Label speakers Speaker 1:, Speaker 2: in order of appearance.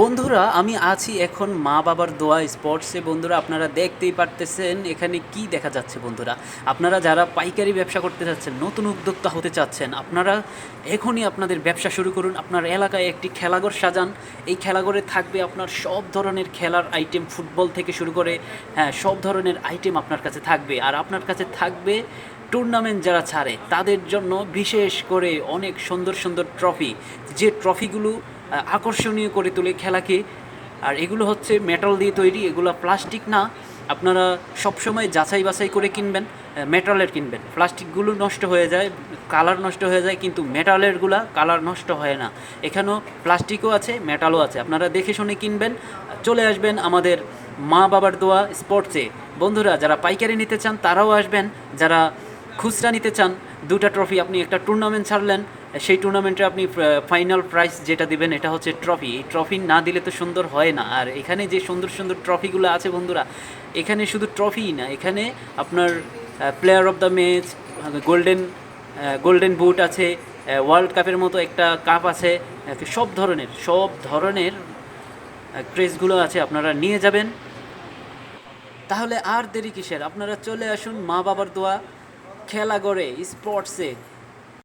Speaker 1: বন্ধুরা, আমি আছি এখন মা বাবার দোয়া স্পোর্টসে। বন্ধুরা, আপনারা দেখতেই পারতেছেন এখানে কি দেখা যাচ্ছে বন্ধুরা। আপনারা যারা পাইকারি ব্যবসা করতে চাচ্ছেন নতুন উদ্যোক্তা হতে চাচ্ছেন, আপনারা এখনই আপনাদের ব্যবসা শুরু করুন। আপনার এলাকায় একটি খেলাঘর সাজান। এই খেলাঘরে থাকবে আপনার সব ধরনের খেলার আইটেম, ফুটবল থেকে শুরু করে হ্যাঁ সব ধরনের আইটেম আপনার কাছে থাকবে। আর আপনার কাছে থাকবে টুর্নামেন্ট যারা ছাড়ে, তাদের জন্য বিশেষ করে অনেক সুন্দর সুন্দর ট্রফি যে ট্রফিগুলো আকর্ষণীয় করে তোলে খেলাকে। আর এগুলো হচ্ছে মেটাল দিয়ে তৈরি, এগুলো প্লাস্টিক না। আপনারা সবসময় যাচাই বাছাই করে কিনবেন মেটালের কিনবেন। প্লাস্টিকগুলো নষ্ট হয়ে যায় কালার নষ্ট হয়ে যায়, কিন্তু মেটালেরগুলা কালার নষ্ট হয় না। এখানেও প্লাস্টিকও আছে মেটালও আছে। আপনারা দেখে শুনে কিনবেন, চলে আসবেন আমাদের মা বাবার দোয়া স্পোর্টসে বন্ধুরা, যারা পাইকারি নিতে চান, তারাও আসবেন। যারা খুচরা নিতে চান, দুটা ট্রফি আপনি একটা টুর্নামেন্ট ছাড়লেন সেই টুর্নামেন্টে আপনি ফাইনাল প্রাইজ যেটা দিবেন, এটা হচ্ছে ট্রফি এই ট্রফি না দিলে তো সুন্দর হয় না। আর এখানে যে সুন্দর সুন্দর ট্রফিগুলো আছে বন্ধুরা, এখানে শুধু ট্রফিই না, এখানে আপনার player of the match golden golden boot আছে ওয়ার্ল্ড কাপের মতো একটা কাপ আছে সব ধরনের সব ধরনের ক্রেজগুলো আছে, আপনারা নিয়ে যাবেন। তাহলে আর দেরি কিসের? আপনারা চলে আসুন মা বাবার দোয়া খেলা গড়ে স্পোর্টসে